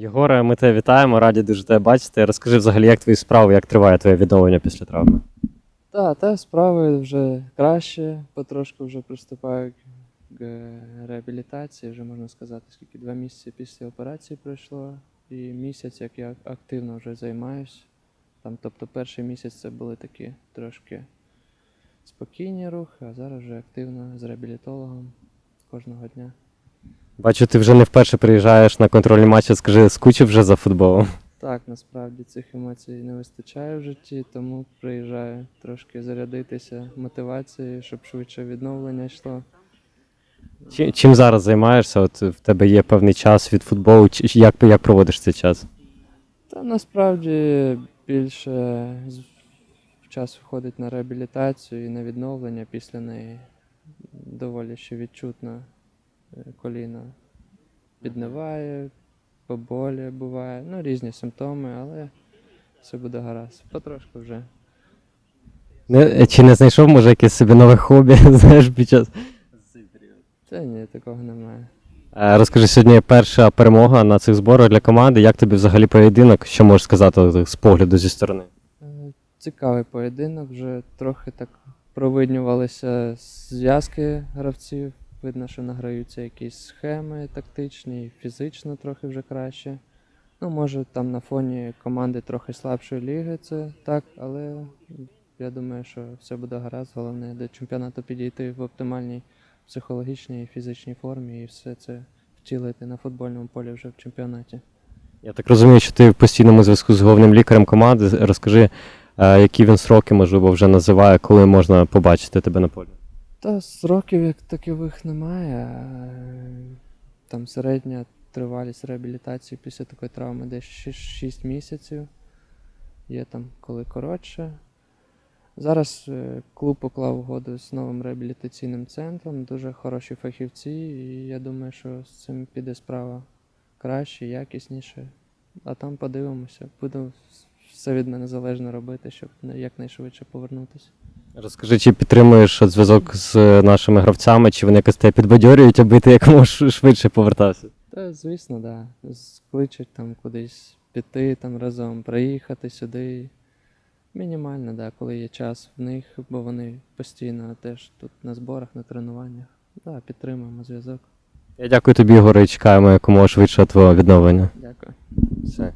Єгоре, ми тебе вітаємо, раді дуже тебе бачити. Розкажи взагалі, як твої справи, як триває твоє відновлення після травми? Так, та справи вже краще, потрошку вже приступаю к реабілітації, вже можна сказати, скільки два місяці після операції пройшло, і місяць, як я активно вже займаюсь. Там, тобто перший місяць це були такі трошки спокійні рухи, а зараз вже активно з реабілітологом кожного дня. Бачу, ти вже не вперше приїжджаєш на контрольні матчі. Скажи, скучив вже за футболом. Так, насправді цих емоцій не вистачає в житті, тому приїжджаю трошки зарядитися мотивацією, щоб швидше відновлення йшло. Чим, чим зараз займаєшся? От в тебе є певний час від футболу. Чи- Як, як проводиш цей час? Та насправді більше з- час входить на реабілітацію і на відновлення. Після неї доволі ще відчутно коліно підниває, поболі буває, ну різні симптоми, але все буде гаразд. Потрошку вже. Не, чи не знайшов, може, якесь собі нове хобі, знаєш, під час. Та ні, такого немає. Е, Розкажи сьогодні перша перемога на цих зборах для команди. Як тобі взагалі поєдинок? Що можеш сказати з погляду зі сторони? Е, Цікавий поєдинок, вже трохи так провиднювалися зв'язки гравців. Видно, що награються якісь схеми тактичні, фізично трохи вже краще. Ну, може, там на фоні команди трохи слабшої ліги, це так, але я думаю, що все буде гаразд. Головне до чемпіонату підійти в оптимальній психологічній і фізичній формі і все це втілити на футбольному полі вже в чемпіонаті. Я так розумію, що ти в постійному зв'язку з головним лікарем команди. Розкажи, е, які він сроки, можливо, вже називає, коли можна побачити тебе на полі. Та сроків як такових немає. Е, Там середня тривалість реабілітації після такої травми десь 6 місяців. Є там коли коротше. Зараз е, клуб поклав угоду з новим реабілітаційним центром, дуже хороші фахівці, і я думаю, що з цим піде справа краще, якісніше. А там подивимося. Буду все від мене залежно робити, щоб якнайшвидше повернутися. Розкажи, чи підтримуєш зв'язок з е, нашими гравцями, чи вони якось тебе підбадьорюють, аби ти якомога швидше повертався? Та, звісно, да. Кличуть там кудись піти там разом, приїхати сюди. Мінімально, да, коли є час в них, бо вони постійно теж тут на зборах, на тренуваннях. Да, підтримуємо зв'язок. Я дякую тобі, Ігоре, і чекаємо якомога швидше твого відновлення. Дякую. Все.